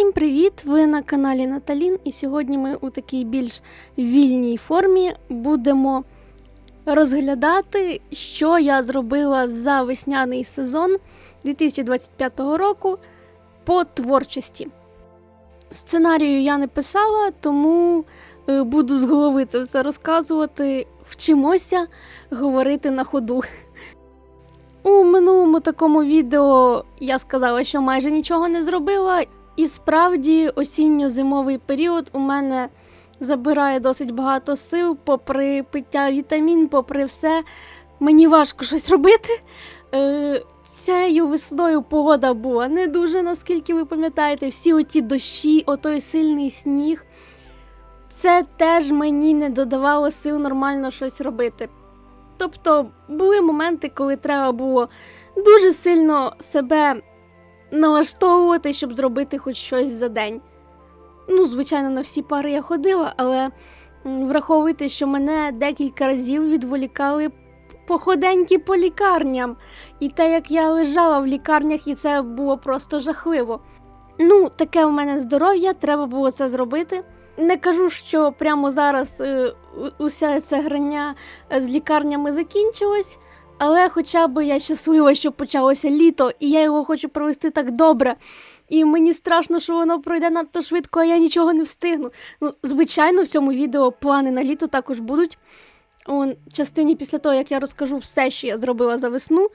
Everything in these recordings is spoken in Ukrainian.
Усім привіт! Ви на каналі Наталін, і сьогодні ми у такій більш вільній формі будемо розглядати, що я зробила за весняний сезон 2025 року по творчості. Сценарію я не писала, тому е, буду з голови це все розказувати. Вчимося говорити на ходу. У минулому такому відео я сказала, що майже нічого не зробила, і справді осінньо-зимовий період у мене забирає досить багато сил, попри пиття вітамін, попри все. Мені важко щось робити. Е, Цією весною погода була не дуже, наскільки ви пам'ятаєте, всі оті дощі, отой сильний сніг. Це теж мені не додавало сил нормально щось робити. Тобто були моменти, коли треба було дуже сильно себе налаштовувати, щоб зробити хоч щось за день. Ну, звичайно, на всі пари я ходила, але враховуйте, що мене декілька разів відволікали походеньки по лікарням. І те, як я лежала в лікарнях, і це було просто жахливо. Ну, таке у мене здоров'я, треба було це зробити. Не кажу, що прямо зараз е, у- уся ця грання з лікарнями закінчилась, але хоча б я щаслива, що почалося літо, і я його хочу провести так добре. І мені страшно, що воно пройде надто швидко, а я нічого не встигну. Ну, звичайно, в цьому відео плани на літо також будуть. У частині після того, як я розкажу все, що я зробила за весну.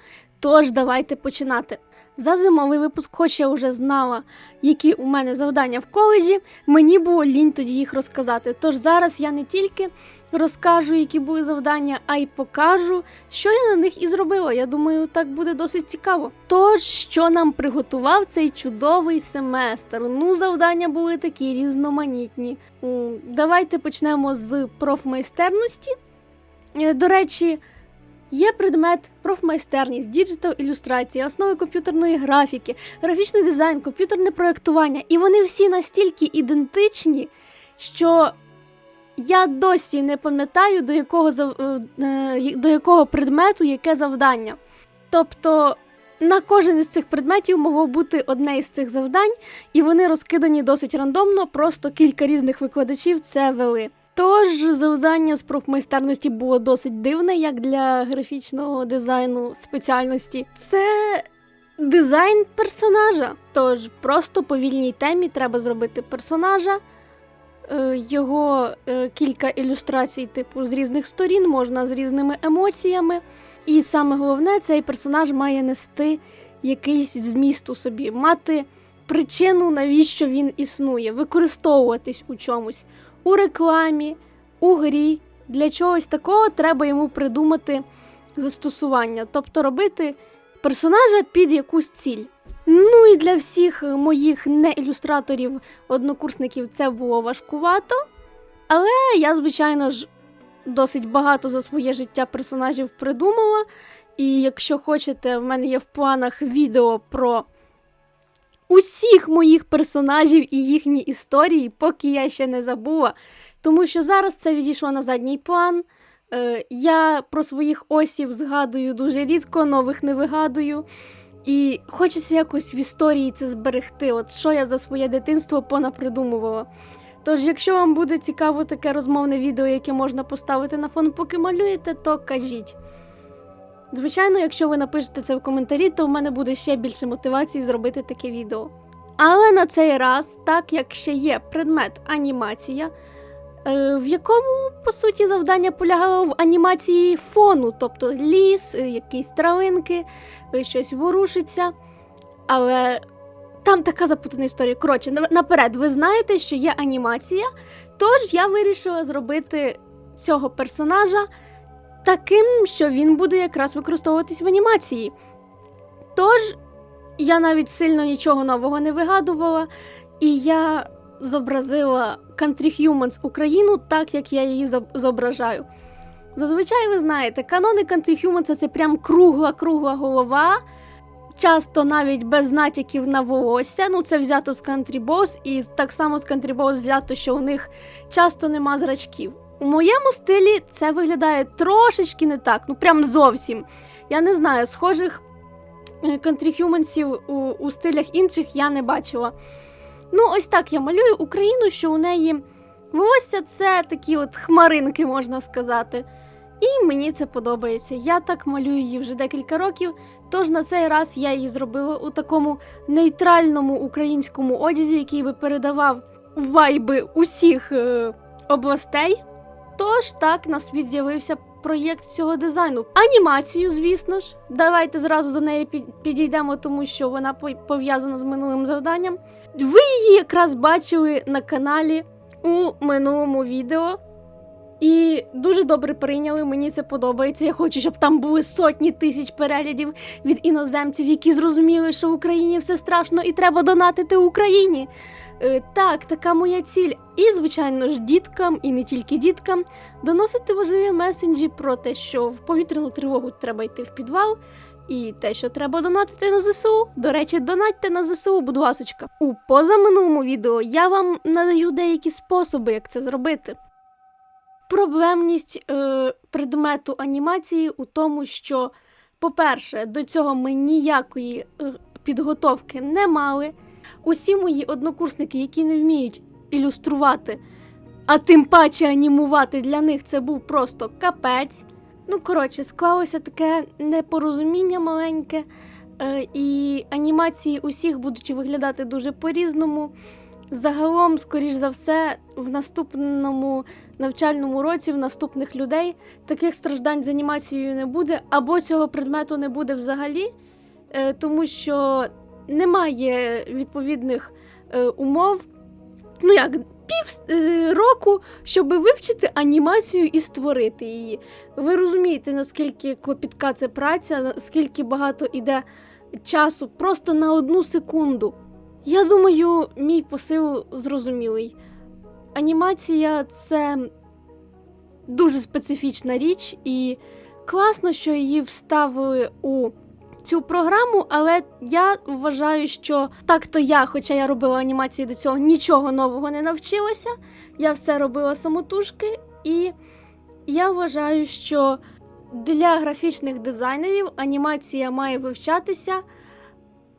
Тож давайте починати. За зимовий випуск, хоч я вже знала, які у мене завдання в коледжі, мені було лінь тоді їх розказати. Тож зараз я не тільки розкажу, які були завдання, а й покажу, що я на них і зробила. Я думаю, так буде досить цікаво. Тож, що нам приготував цей чудовий семестр? Ну, завдання були такі різноманітні. Давайте почнемо з профмайстерності. Е, До речі, Є предмет профмайстерність, діджитал ілюстрація, основи комп'ютерної графіки, графічний дизайн, комп'ютерне проєктування, і вони всі настільки ідентичні, що я досі не пам'ятаю, до якого, е, е, до якого предмету яке завдання. Тобто на кожен із цих предметів могло бути одне із цих завдань, і вони розкидані досить рандомно, просто кілька різних викладачів це вели. Тож завдання з профмайстерності було досить дивне, як для графічного дизайну спеціальності. Це дизайн персонажа. Тож просто по вільній темі треба зробити персонажа. Е, Його е, кілька ілюстрацій, типу, з різних сторін, можна з різними емоціями. І саме головне, цей персонаж має нести якийсь зміст у собі, мати причину, навіщо він існує, використовуватись у чомусь у рекламі, у грі. Для чогось такого треба йому придумати застосування, тобто робити персонажа під якусь ціль. Ну і для всіх моїх не-ілюстраторів, однокурсників це було важкувато. Але я, звичайно ж, досить багато за своє життя персонажів придумала. І якщо хочете, в мене є в планах відео про усіх моїх персонажів і їхні історії, поки я ще не забула. Тому що зараз це відійшло на задній план. Е, я про своїх осів згадую дуже рідко, нових не вигадую. І хочеться якось в історії це зберегти. От що я за своє дитинство понапридумувала. Тож, якщо вам буде цікаво таке розмовне відео, яке можна поставити на фон, поки малюєте, то кажіть. Звичайно, якщо ви напишете це в коментарі, то в мене буде ще більше мотивації зробити таке відео. Але на цей раз, так як ще є предмет анімація, е, в якому, по суті, завдання полягало в анімації фону, тобто ліс, е, якісь травинки, е, щось ворушиться. Але там така запутана історія. Коротше, наперед, ви знаєте, що є анімація, тож я вирішила зробити цього персонажа таким, що він буде якраз використовуватись в анімації. Тож я навіть сильно нічого нового не вигадувала, і я зобразила Country Humans Україну так, як я її зображаю. Зазвичай ви знаєте, канони Country Humans це прям кругла-кругла голова, часто навіть без натяків на волосся. Ну, це взято з Country Boss, і так само з Country Boss взято, що у них часто нема зрачків. У моєму стилі це виглядає трошечки не так, ну прям зовсім. Я не знаю, схожих е, у, у стилях інших я не бачила. Ну, ось так я малюю Україну, що у неї волосся це такі от хмаринки, можна сказати. І мені це подобається. Я так малюю її вже декілька років. Тож на цей раз я її зробила у такому нейтральному українському одязі, який би передавав вайби усіх е, областей. Тож так на світ з'явився проєкт цього дизайну. Анімацію, звісно ж. Давайте зразу до неї підійдемо, тому що вона пов'язана з минулим завданням. Ви її якраз бачили на каналі у минулому відео. І дуже добре прийняли, мені це подобається. Я хочу, щоб там були сотні тисяч переглядів від іноземців, які зрозуміли, що в Україні все страшно і треба донатити Україні. Е, так, така моя ціль. І, звичайно ж, діткам, і не тільки діткам, доносити важливі месенджі про те, що в повітряну тривогу треба йти в підвал, і те, що треба донатити на ЗСУ. До речі, донатьте на ЗСУ, будь ласочка. У позаминулому відео я вам надаю деякі способи, як це зробити. Проблемність е, предмету анімації у тому, що, по-перше, до цього ми ніякої е, підготовки не мали. Усі мої однокурсники, які не вміють ілюструвати, а тим паче анімувати для них це був просто капець. Ну, коротше, склалося таке непорозуміння маленьке, е, і анімації усіх будуть виглядати дуже по-різному. Загалом, скоріш за все, в наступному навчальному році в наступних людей таких страждань з анімацією не буде, або цього предмету не буде взагалі, е, тому що немає відповідних е, умов. Ну як, пів е, року, щоб вивчити анімацію і створити її. Ви розумієте, наскільки клопітка це праця, наскільки багато іде часу просто на одну секунду. Я думаю, мій посил зрозумілий. Анімація це дуже специфічна річ, і класно, що її вставили у цю програму, але я вважаю, що так-то я, хоча я робила анімації до цього, нічого нового не навчилася. Я все робила самотужки, і я вважаю, що для графічних дизайнерів анімація має вивчатися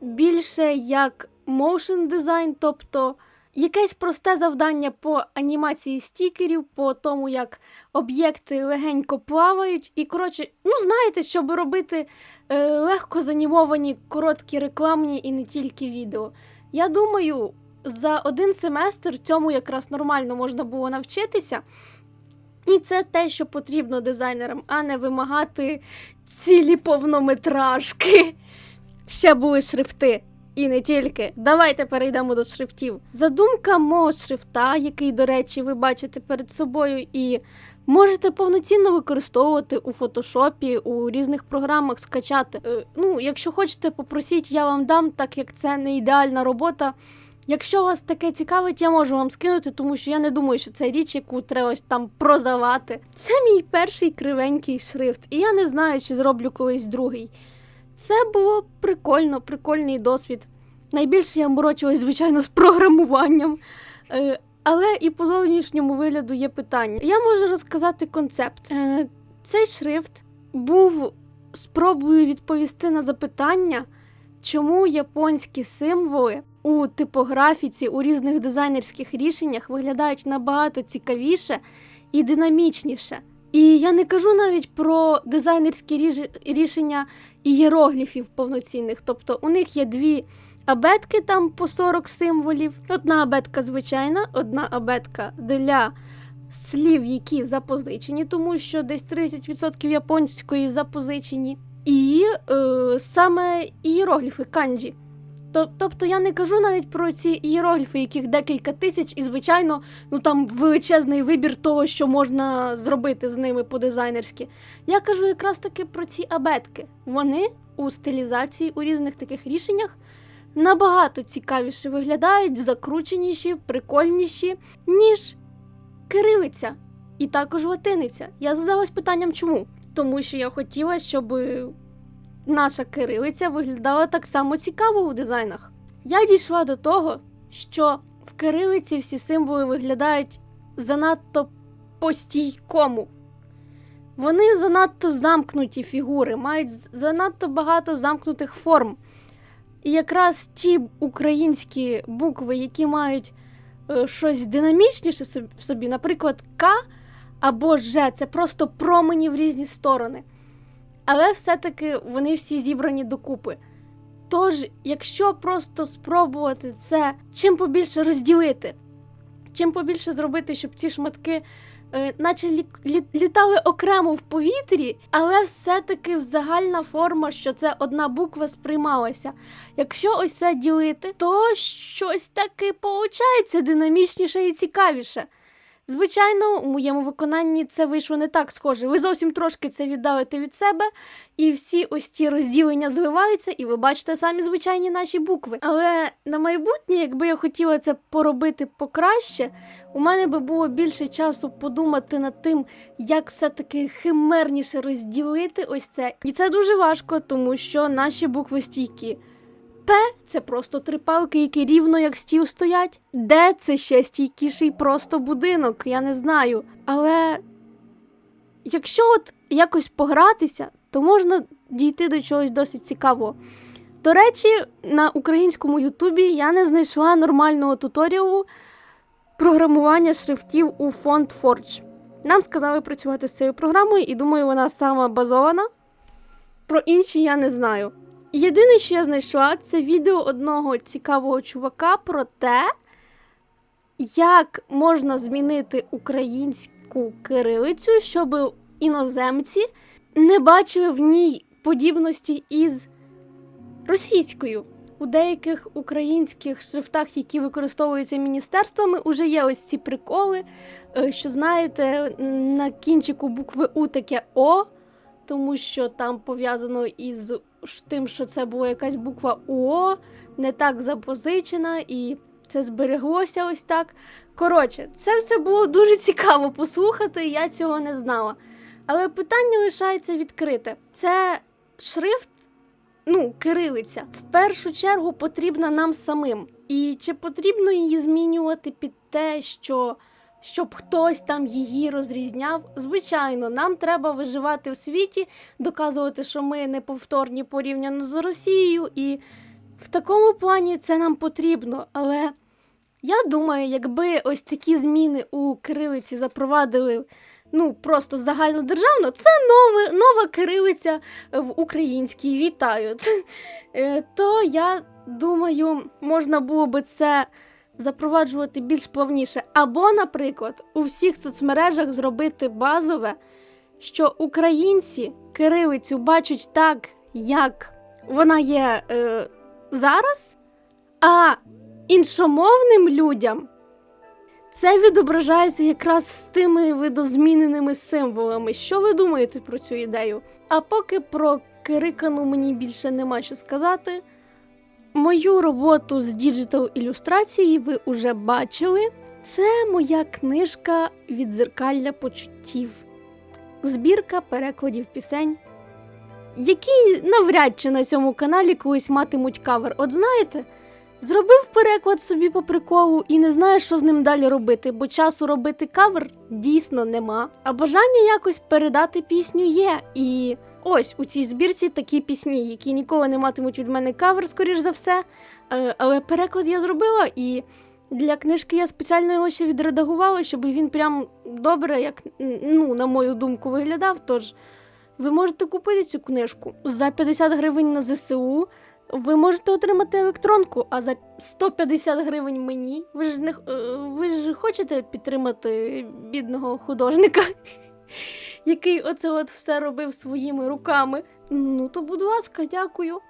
більше як motion дизайн, тобто якесь просте завдання по анімації стікерів, по тому, як об'єкти легенько плавають. І, коротше, ну знаєте, щоб робити е, легко занімовані короткі рекламні і не тільки відео. Я думаю, за один семестр цьому якраз нормально можна було навчитися. І це те, що потрібно дизайнерам, а не вимагати цілі повнометражки. Ще були шрифти. І не тільки. Давайте перейдемо до шрифтів. Задумка мого шрифта, який, до речі, ви бачите перед собою, і можете повноцінно використовувати у фотошопі, у різних програмах скачати. Е, ну, якщо хочете, попросіть, я вам дам, так як це не ідеальна робота. Якщо вас таке цікавить, я можу вам скинути, тому що я не думаю, що це річ, яку треба там продавати. Це мій перший кривенький шрифт, і я не знаю, чи зроблю колись другий. Це було прикольно, прикольний досвід. Найбільше я морочилась, звичайно, з програмуванням. Е, але і по зовнішньому вигляду є питання. Я можу розказати концепт. Е, цей шрифт був спробою відповісти на запитання, чому японські символи у типографіці, у різних дизайнерських рішеннях виглядають набагато цікавіше і динамічніше. І я не кажу навіть про дизайнерські рішення ієрогліфів повноцінних. Тобто у них є дві абетки там по 40 символів. Одна абетка звичайна, одна абетка для слів, які запозичені, тому що десь 30% японської запозичені. І е, саме ієрогліфи канджі. Тоб- Тобто я не кажу навіть про ці ієрогліфи, яких декілька тисяч, і звичайно, ну там величезний вибір того, що можна зробити з ними по-дизайнерськи. Я кажу якраз таки про ці абетки. Вони у стилізації у різних таких рішеннях набагато цікавіше виглядають, закрученіші, прикольніші, ніж кирилиця і також латиниця. Я задалась питанням, чому? Тому що я хотіла, щоб наша кирилиця виглядала так само цікаво у дизайнах. Я дійшла до того, що в кирилиці всі символи виглядають занадто по-стійкому. Вони занадто замкнуті фігури, мають занадто багато замкнутих форм. І якраз ті українські букви, які мають е, щось динамічніше в собі, наприклад, К або Ж, це просто промені в різні сторони. Але все-таки вони всі зібрані докупи. Тож, якщо просто спробувати це чим побільше розділити, чим побільше зробити, щоб ці шматки е, наче лі, лі- літали окремо в повітрі, але все-таки в загальна форма, що це одна буква сприймалася. Якщо ось це ділити, то щось таки получається динамічніше і цікавіше. Звичайно, у моєму виконанні це вийшло не так схоже. Ви зовсім трошки це віддалите від себе, і всі ось ті розділення зливаються, і ви бачите самі звичайні наші букви. Але на майбутнє, якби я хотіла це поробити покраще, у мене би було більше часу подумати над тим, як все-таки химерніше розділити ось це. І це дуже важко, тому що наші букви стійкі. П це просто три палки, які рівно як стіл стоять. Д це ще стійкіший просто будинок, я не знаю. Але якщо от якось погратися, то можна дійти до чогось досить цікавого. До речі, на українському Ютубі я не знайшла нормального туторіалу програмування шрифтів у фонд Forge. Нам сказали працювати з цією програмою, і думаю, вона сама базована. Про інші я не знаю. Єдине, що я знайшла, це відео одного цікавого чувака про те, як можна змінити українську кирилицю, щоб іноземці не бачили в ній подібності із російською. У деяких українських шрифтах, які використовуються міністерствами, уже є ось ці приколи, е, що знаєте, на кінчику букви У таке О, тому що там пов'язано із тим, що це була якась буква УО, не так запозичена, і це збереглося ось так. Коротше, це все було дуже цікаво послухати, я цього не знала. Але питання лишається відкрите. Це шрифт, ну, кирилиця, в першу чергу потрібна нам самим. І чи потрібно її змінювати під те, що щоб хтось там її розрізняв? Звичайно, нам треба виживати в світі, доказувати, що ми неповторні порівняно з Росією, і в такому плані це нам потрібно. Але я думаю, якби ось такі зміни у кирилиці запровадили ну просто загальнодержавно, це нове, нова кирилиця в українській. Вітаю. Е, То я думаю, можна було би це запроваджувати більш плавніше. Або, наприклад, у всіх соцмережах зробити базове, що українці кирилицю бачать так, як вона є е, зараз, а іншомовним людям це відображається якраз з тими видозміненими символами. Що ви думаєте про цю ідею? А поки про кирикану мені більше нема що сказати. Мою роботу з діджитал ілюстрації ви уже бачили. Це моя книжка Відзеркалля почуттів, збірка перекладів пісень, які навряд чи на цьому каналі колись матимуть кавер. От знаєте, зробив переклад собі по приколу і не знає, що з ним далі робити, бо часу робити кавер дійсно нема. А бажання якось передати пісню є. І ось у цій збірці такі пісні, які ніколи не матимуть від мене кавер, скоріш за все. Е, Але переклад я зробила і. Для книжки я спеціально його ще відредагувала, щоб він прям добре, як ну, на мою думку, виглядав. Тож ви можете купити цю книжку за 50 гривень на ЗСУ. Ви можете отримати електронку, а за 150 гривень мені. Ви ж не е, ви ж хочете підтримати бідного художника, який оце от все робив своїми руками. Ну то, будь ласка, дякую.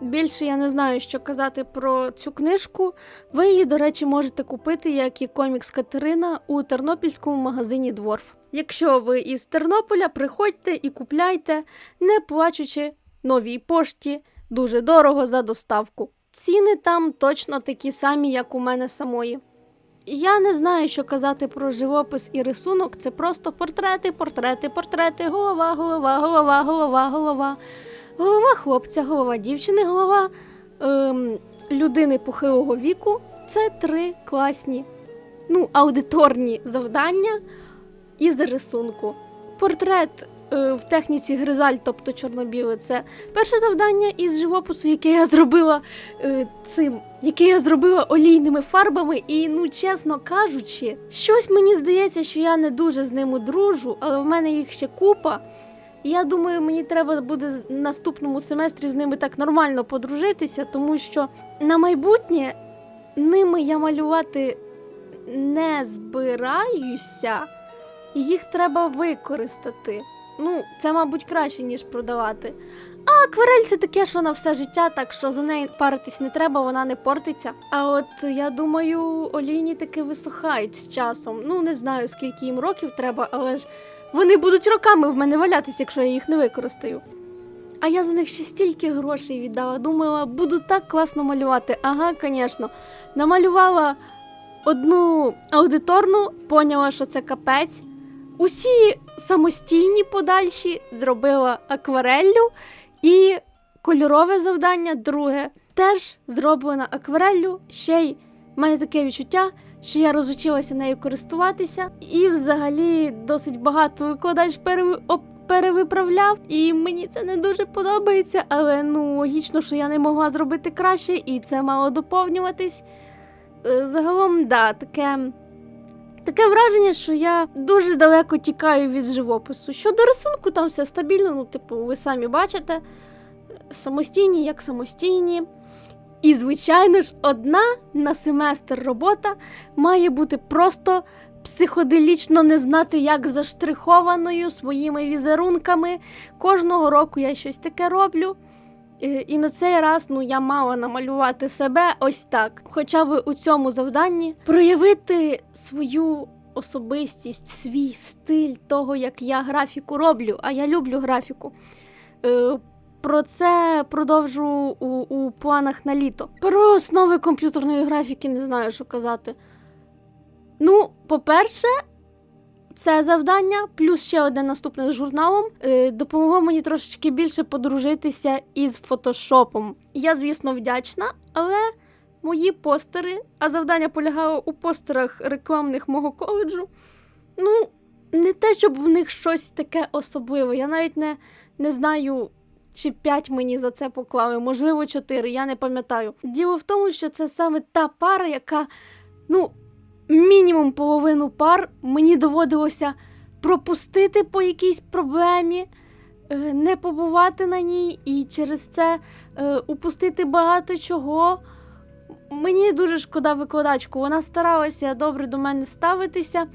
Більше я не знаю, що казати про цю книжку. Ви її, до речі, можете купити, як і комікс Катерина у тернопільському магазині Дворф. Якщо ви із Тернополя, приходьте і купляйте, не плачучи новій пошті дуже дорого за доставку. Ціни там точно такі самі, як у мене самої. Я не знаю, що казати про живопис і рисунок. Це просто портрети, портрети, портрети, голова, голова, голова, голова, голова. Голова хлопця, голова дівчини, голова ем, людини похилого віку. Це три класні, ну, аудиторні завдання із рисунку. Портрет в техніці гризаль, тобто чорно-біле. Це перше завдання із живопису, яке я зробила е, цим, яке я зробила олійними фарбами. І, ну чесно кажучи, щось мені здається, що я не дуже з ними дружу, але в мене їх ще купа. І я думаю, мені треба буде в наступному семестрі з ними так нормально подружитися, тому що на майбутнє ними я малювати не збираюся, і їх треба використати. Ну, це, мабуть, краще, ніж продавати. А акварель це таке, що на все життя, так що за неї паритись не треба, вона не портиться. А от я думаю, олійні таки висухають з часом. Ну, не знаю, скільки їм років треба, але ж вони будуть роками в мене валятись, якщо я їх не використаю. А я за них ще стільки грошей віддала. Думала, буду так класно малювати. Ага, звісно. Намалювала одну аудиторну, поняла, що це капець. Усі самостійні подальші зробила аквареллю і кольорове завдання, друге, теж зроблено аквареллю. Ще й в мене таке відчуття, що я розучилася нею користуватися, і взагалі досить багато викладач пере... оп- перевиправляв, і мені це не дуже подобається, але ну логічно, що я не могла зробити краще, і це мало доповнюватись. Е, Загалом, да, таке. Таке враження, що я дуже далеко тікаю від живопису. Щодо рисунку, там все стабільно, ну, типу, ви самі бачите. Самостійні, як самостійні. І, звичайно ж, одна на семестр робота має бути просто психоделічно не знати, як заштрихованою своїми візерунками. Кожного року я щось таке роблю. Е, І на цей раз ну я мала намалювати себе ось так. Хоча б у цьому завданні проявити свою особистість, свій стиль того, як я графіку роблю. А я люблю графіку. Е, Про це продовжу у, у планах на літо. Про основи комп'ютерної графіки не знаю, що казати. Ну, по-перше, це завдання, плюс ще одне наступне з журналом, е, допомогло мені трошечки більше подружитися із фотошопом. Я, звісно, вдячна, але мої постери, а завдання полягало у постерах рекламних мого коледжу. Ну, не те, щоб в них щось таке особливе. Я навіть не, не знаю. Чи п'ять мені за це поклали, можливо, чотири, я не пам'ятаю. Діло в тому, що це саме та пара, яка, ну, мінімум половину пар мені доводилося пропустити по якійсь проблемі, е, не побувати на ній і через це е, упустити багато чого. Мені дуже шкода викладачку. Вона старалася добре до мене ставитися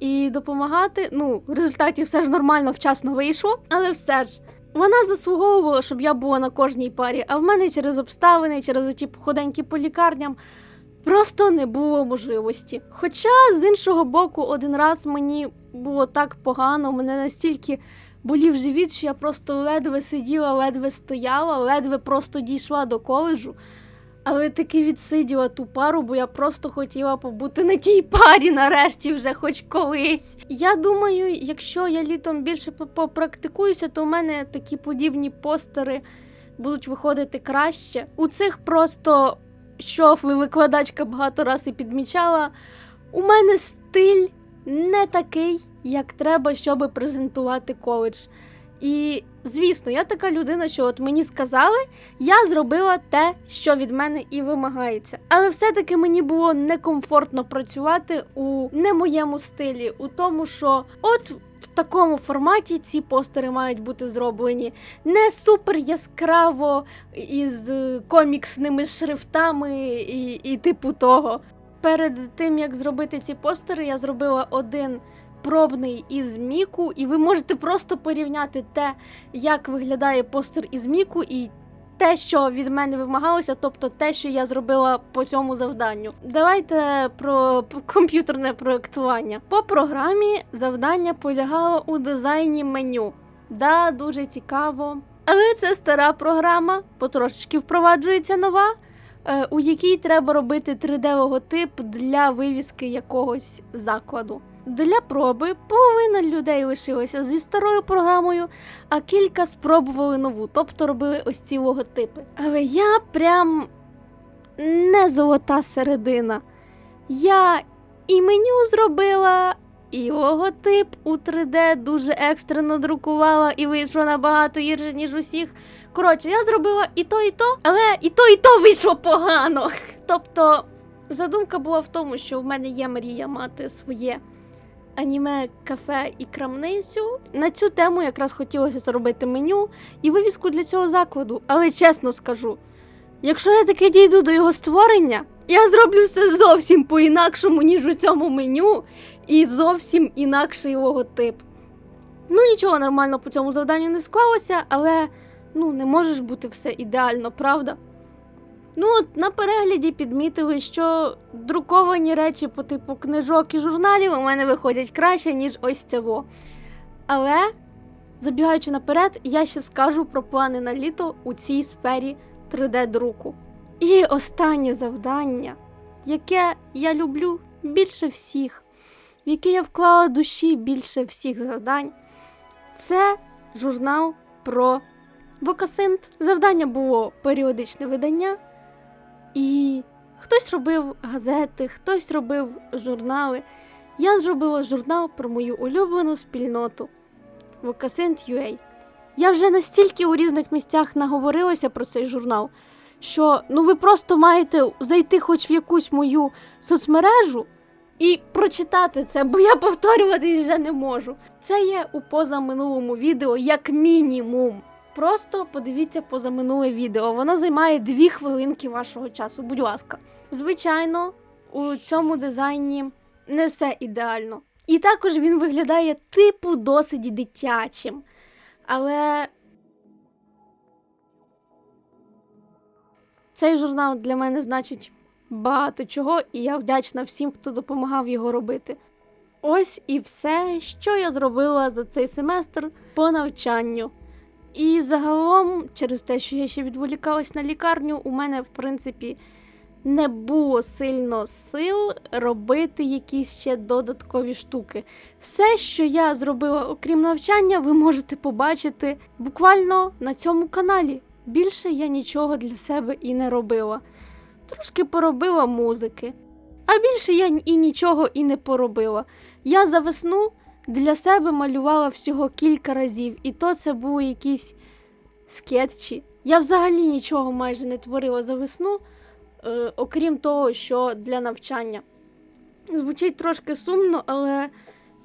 і допомагати. Ну, в результаті все ж нормально, вчасно вийшло, але все ж. Вона заслуговувала, щоб я була на кожній парі, а в мене через обставини, через оті походеньки по лікарням просто не було можливості. Хоча, з іншого боку, один раз мені було так погано, мене настільки болів живіт, що я просто ледве сиділа, ледве стояла, ледве просто дійшла до коледжу. Але таки відсиділа ту пару, бо я просто хотіла побути на тій парі нарешті вже хоч колись. Я думаю, якщо я літом більше попрактикуюся, то у мене такі подібні постери будуть виходити краще. У цих просто що ви викладачка багато разів підмічала. У мене стиль не такий, як треба, щоб презентувати коледж. І, звісно, я така людина, що от мені сказали, я зробила те, що від мене і вимагається. Але все-таки мені було некомфортно працювати у не моєму стилі, у тому, що от в такому форматі ці постери мають бути зроблені не супер яскраво із е, коміксними шрифтами і, і типу того. Перед тим як зробити ці постери, я зробила один пробний із Міку, і ви можете просто порівняти те, як виглядає постер із Міку, і те, що від мене вимагалося, тобто те, що я зробила по цьому завданню. Давайте про комп'ютерне проєктування. По програмі завдання полягало у дизайні меню. Да, дуже цікаво. Але це стара програма, потрошечки впроваджується нова, е, у якій треба робити 3D-логотип для вивіски якогось закладу. Для проби половина людей лишилася зі старою програмою, а кілька спробували нову, тобто робили ось ці логотипи. Але я прям не золота середина. Я і меню зробила, і логотип у 3D дуже екстрено друкувала і вийшло набагато гірше, ніж усіх. Коротше, я зробила і то, і то, але і то, і то вийшло погано. Тобто, задумка була в тому, що в мене є мрія мати своє аніме, кафе і крамницю. На цю тему якраз хотілося зробити меню і вивіску для цього закладу. Але чесно скажу, якщо я таки дійду до його створення, я зроблю все зовсім по-інакшому, ніж у цьому меню, і зовсім інакший логотип. Ну, нічого нормально по цьому завданню не склалося, але ну, не можеш бути все ідеально, правда? Ну, от на перегляді підмітили, що друковані речі по типу книжок і журналів у мене виходять краще, ніж ось цього. Але, забігаючи наперед, я ще скажу про плани на літо у цій сфері 3D-друку. І останнє завдання, яке я люблю більше всіх, в яке я вклала душі більше всіх завдань, це журнал про Вокасинт. Завдання було періодичне видання. І хтось робив газети, хтось робив журнали. Я зробила журнал про мою улюблену спільноту Вокасент.ua. Я вже настільки у різних місцях наговорилася про цей журнал, що ну ви просто маєте зайти хоч в якусь мою соцмережу і прочитати це, бо я повторювати вже не можу. Це є у позаминулому відео як мінімум. Просто подивіться позаминуле відео. Воно займає дві хвилинки вашого часу. Будь ласка. Звичайно, у цьому дизайні не все ідеально. І також він виглядає типу досить дитячим. Але цей журнал для мене значить багато чого, і я вдячна всім, хто допомагав його робити. Ось і все, що я зробила за цей семестр по навчанню. І загалом, через те, що я ще відволікалась на лікарню, у мене, в принципі, не було сильно сил робити якісь ще додаткові штуки. Все, що я зробила, окрім навчання, ви можете побачити буквально на цьому каналі. Більше я нічого для себе і не робила. Трошки поробила музики, а більше я і нічого і не поробила. Я за весну для себе малювала всього кілька разів, і то це були якісь скетчі. Я взагалі нічого майже не творила за весну, е, окрім того, що для навчання. Звучить трошки сумно, але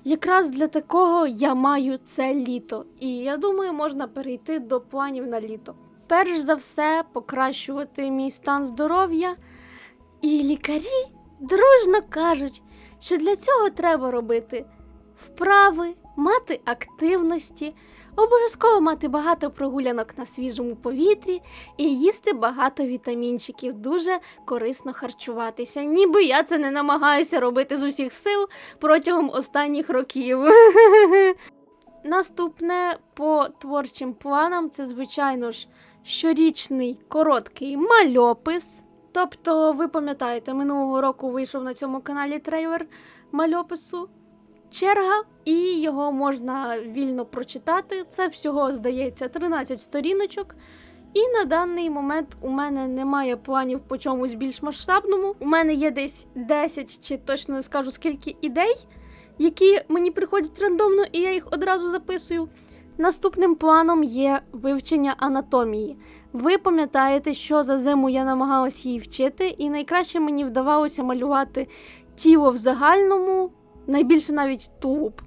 якраз для такого я маю це літо. І я думаю, можна перейти до планів на літо. Перш за все, покращувати мій стан здоров'я. І лікарі дружно кажуть, що для цього треба робити вправи, мати активності, обов'язково мати багато прогулянок на свіжому повітрі і їсти багато вітамінчиків, дуже корисно харчуватися. Ніби я це не намагаюся робити з усіх сил протягом останніх років. Наступне по творчим планам це, звичайно ж, щорічний короткий мальопис. Тобто, ви пам'ятаєте, минулого року вийшов на цьому каналі трейлер мальопису черга, і його можна вільно прочитати. Це всього здається 13 сторіночок. І на даний момент у мене немає планів по чомусь більш масштабному. У мене є десь 10 чи точно не скажу скільки ідей, які мені приходять рандомно, і я їх одразу записую. Наступним планом є вивчення анатомії. Ви пам'ятаєте, що за зиму я намагалась її вчити, і найкраще мені вдавалося малювати тіло в загальному, найбільше навіть тулуб,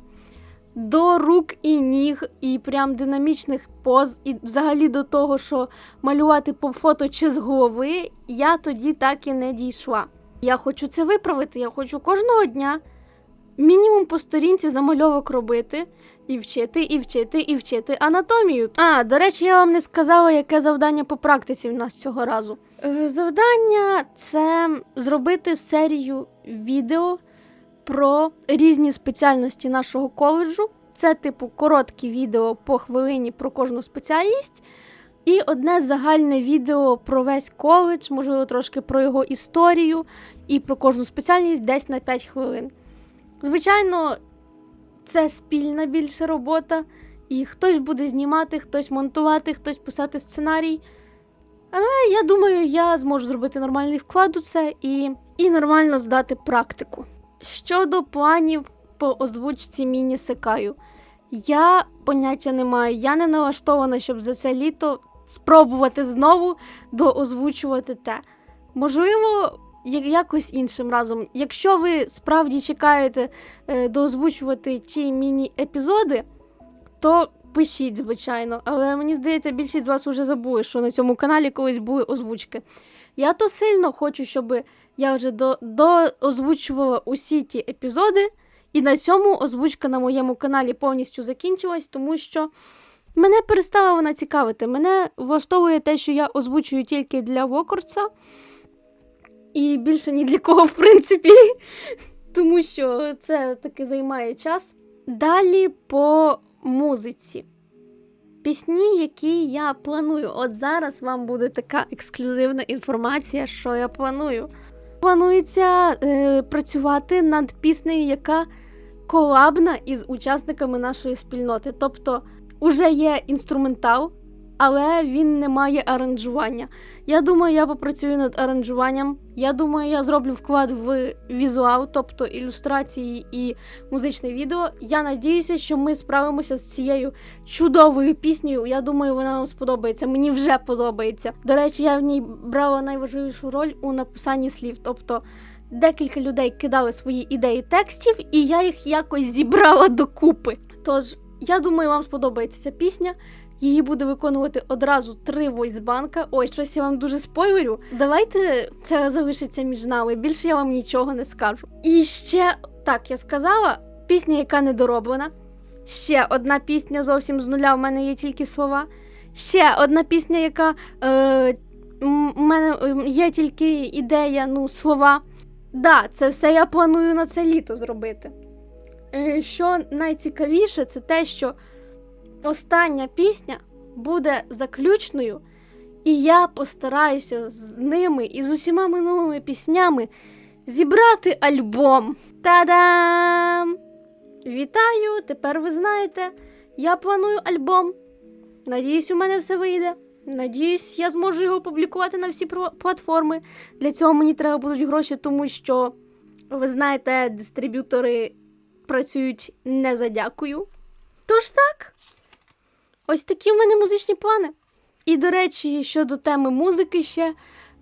до рук і ніг, і прям динамічних поз, і взагалі до того, що малювати по фото чи з голови, я тоді так і не дійшла. Я хочу це виправити. Я хочу кожного дня мінімум по сторінці замальовок робити. І вчити, і вчити, і вчити анатомію. А, до речі, я вам не сказала, яке завдання по практиці в нас цього разу. Е, завдання це зробити серію відео про різні спеціальності нашого коледжу. Це, типу, короткі відео по хвилині про кожну спеціальність. І одне загальне відео про весь коледж, можливо, трошки про його історію і про кожну спеціальність десь на 5 хвилин. Звичайно, це спільна більше робота, і хтось буде знімати, хтось монтувати, хтось писати сценарій. Але я думаю, я зможу зробити нормальний вклад у це і, і нормально здати практику. Щодо планів по озвучці міні секаю. Я поняття не маю. Я не налаштована, щоб за це літо спробувати знову доозвучувати те. Можливо, якось іншим разом. Якщо ви справді чекаєте е, доозвучувати ті міні-епізоди, то пишіть, звичайно. Але мені здається, більшість з вас вже забули, що на цьому каналі колись були озвучки. Я то сильно хочу, щоб я вже до, доозвучувала усі ті епізоди, і на цьому озвучка на моєму каналі повністю закінчилась, тому що мене перестала вона цікавити. Мене влаштовує те, що я озвучую тільки для Вокорца, і більше ні для кого, в принципі, тому що це таки займає час. Далі по музиці. Пісні, які я планую. От зараз вам буде така ексклюзивна інформація, що я планую. Планується е, працювати над піснею, яка колабна із учасниками нашої спільноти. Тобто, уже є інструментал, але він не має аранжування. Я думаю, я попрацюю над аранжуванням. Я думаю, я зроблю вклад в візуал, тобто ілюстрації і музичне відео. Я надіюся, що ми справимося з цією чудовою піснею. Я думаю, вона вам сподобається. Мені вже подобається. До речі, я в ній брала найважливішу роль у написанні слів. Тобто декілька людей кидали свої ідеї текстів, і я їх якось зібрала докупи. Тож, я думаю, вам сподобається ця пісня. Її буде виконувати одразу три войсбанка. Ой, щось я вам дуже спойлерю. Давайте це залишиться між нами. Більше я вам нічого не скажу. І ще так я сказала, пісня, яка недороблена. Ще одна пісня зовсім з нуля. У мене є тільки слова. Ще одна пісня, яка е, у мене е, є тільки ідея, ну, слова. Да, це все я планую на це літо зробити. Е, що найцікавіше, це те, що остання пісня буде заключною, і я постараюся з ними і з усіма минулими піснями зібрати альбом. Та-дам! Вітаю! Тепер ви знаєте, я планую альбом. Надіюсь, у мене все вийде. Надіюсь, я зможу його опублікувати на всі платформи. Для цього мені треба будуть гроші, тому що, ви знаєте, дистриб'ютори працюють не за дякую. Тож так, ось такі в мене музичні плани. І, до речі, щодо теми музики ще.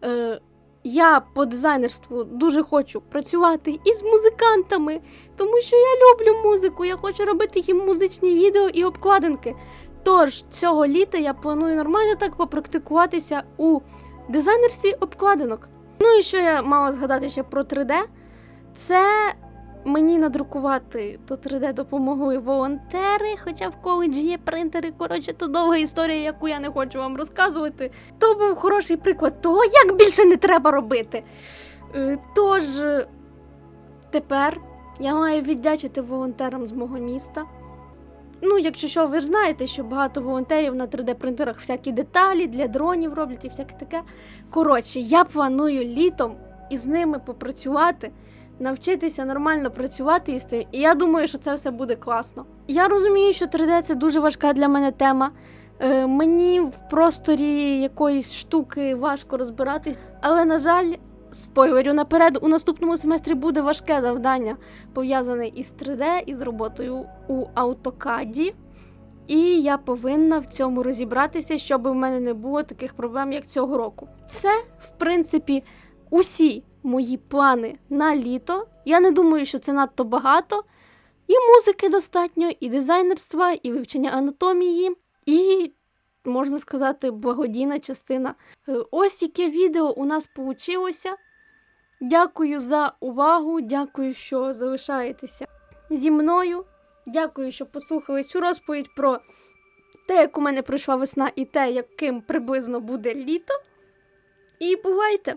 Е, я по дизайнерству дуже хочу працювати із музикантами, тому що я люблю музику, я хочу робити їм музичні відео і обкладинки. Тож цього літа я планую нормально так попрактикуватися у дизайнерстві обкладинок. Ну і що я мала згадати ще про 3D, це мені надрукувати то 3D допомогли волонтери, хоча в коледжі є принтери. Коротше, то довга історія, яку я не хочу вам розказувати. То був хороший приклад того, як більше не треба робити. Е, Тож тепер я маю віддячити волонтерам з мого міста. Ну, якщо що, ви ж знаєте, що багато волонтерів на 3D-принтерах всякі деталі для дронів роблять і всяке таке. Коротше, я планую літом із ними попрацювати, навчитися нормально працювати із цим. І я думаю, що це все буде класно. Я розумію, що 3D це дуже важка для мене тема. Е, мені в просторі якоїсь штуки важко розбиратись, але, на жаль, спойлерю наперед, у наступному семестрі буде важке завдання, пов'язане із 3D, із роботою у автокаді. І я повинна в цьому розібратися, щоб в мене не було таких проблем, як цього року. Це, в принципі, усі мої плани на літо. Я не думаю, що це надто багато. І музики достатньо, і дизайнерства, і вивчення анатомії, і, можна сказати, благодійна частина. Е, Ось яке відео у нас вийшло. Дякую за увагу, дякую, що залишаєтеся зі мною. Дякую, що послухали цю розповідь про те, як у мене пройшла весна, і те, яким приблизно буде літо. І бувайте!